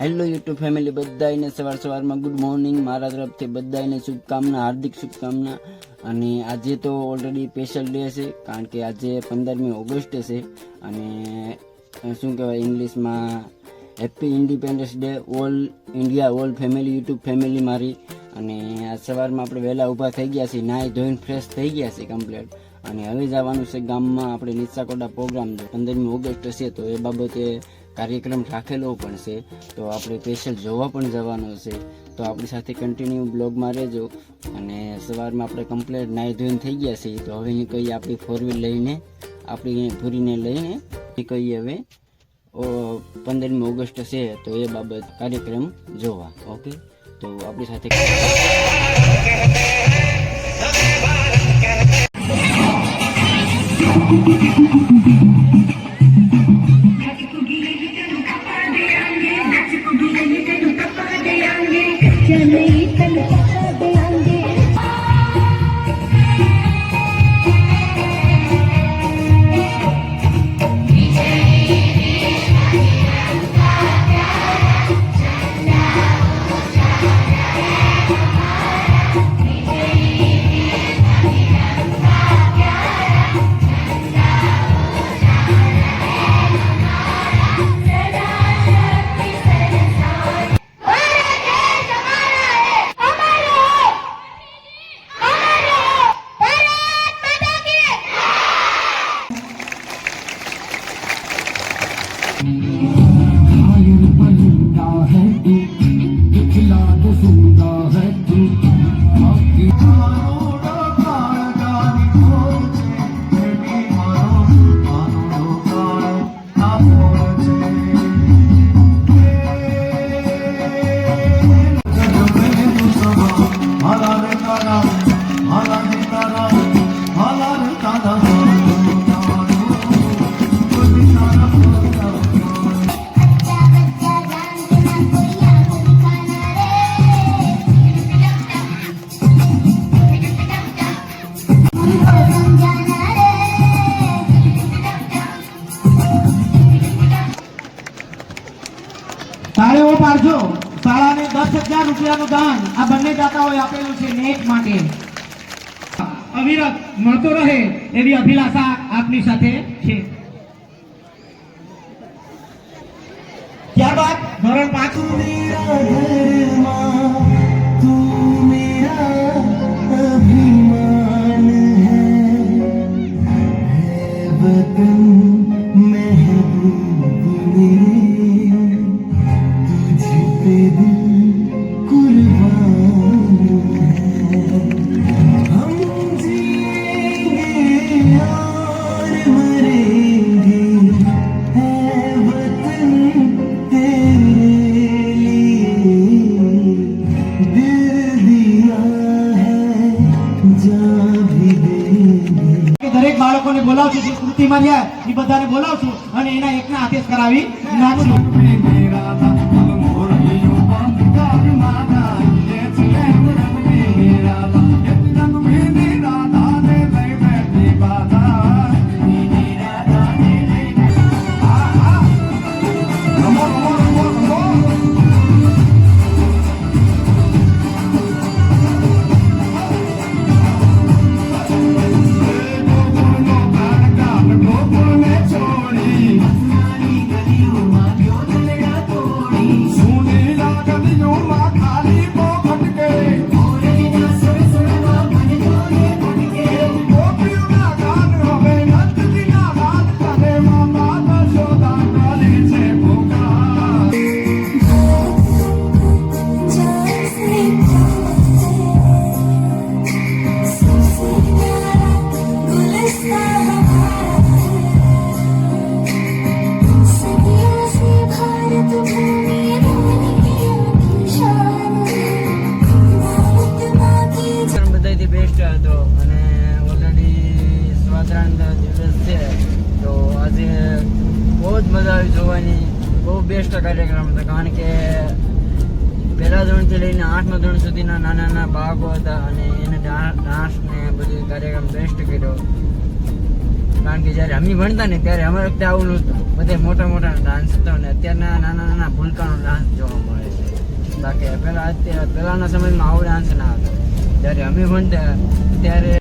Hello YouTube family બધાને સવાર સવારમાં ગુડ મોર્નિંગ મારા તરફથી બધાને શુભકામના, હાર્દિક શુભકામના. અને આજે તો ઓલરેડી સ્પેશિયલ ડે છે, કારણ કે આજે પંદરમી ઓગસ્ટ છે. અને શું કહેવાય ઇંગ્લિશમાં? Happy independence day all India all family YouTube family મારી. અને આ સવારમાં આપણે વહેલા ઊભા થઈ ગયા છીએ, નાહી ધોઈને ફ્રેશ થઈ ગયા છીએ કમ્પ્લીટ અને હવે જવાનું છે ગામમાં, આપણે નીચાકોટા પ્રોગ્રામ પંદરમી ઓગસ્ટ છે, તો એ બાબતે કાર્યક્રમ રાખેલો પણ છે, તો આપણે સ્પેશિયલ જોવા પણ જવાનો છે, તો આપણી સાથે કન્ટિન્યુ બ્લોગમાં રહેજો. અને સવારમાં આપણે કમ્પ્લેટ નાહી ધોઈને થઈ ગયા છીએ, તો હવે નીકળીએ આપણી ફોર વ્હીલ લઈને, આપણી ભૂરીને લઈને નીકળીએ હવે પંદરમી ઓગસ્ટ છે, તો એ બાબત કાર્યક્રમ જોવા. ઓકે તો આપણી સાથે can make Música પાડજો શાળાને દસ હજાર રૂપિયાનું દાન આ બંને દાતાઓએ આપેલું છે નેટ માટે. અવિરત મળતો રહે એવી અભિલાષા આપની સાથે છે. ત્યારબાદ ધોરણ પાંચ બાળકોને બોલાવશું જે કૃતિમાં રહ્યા એ બધાને બોલાવશું અને એના એકના આદેશ કરાવી નાખશું આવી જોવાની બહુ બેસ્ટ કાર્યક્રમ હતો, કારણ કે પહેલા ધોરણથી લઈને આઠમા ધોરણ સુધીના નાના નાના બાળકો હતા અને એને ડાન્સ ને બધું કાર્યક્રમ બેસ્ટ કર્યો. કારણ કે જ્યારે અમે ભણતા ને ત્યારે અમારે વખતે આવું નહોતું. બધે મોટા મોટા ડાન્સ હતો અને અત્યારના નાના નાના ભૂલકાનો ડાન્સ જોવા મળે છે. બાકી પહેલા અત્યારે, પહેલાના સમયમાં આવો ડાન્સ ના હતો. જ્યારે અમે ભણતા ત્યારે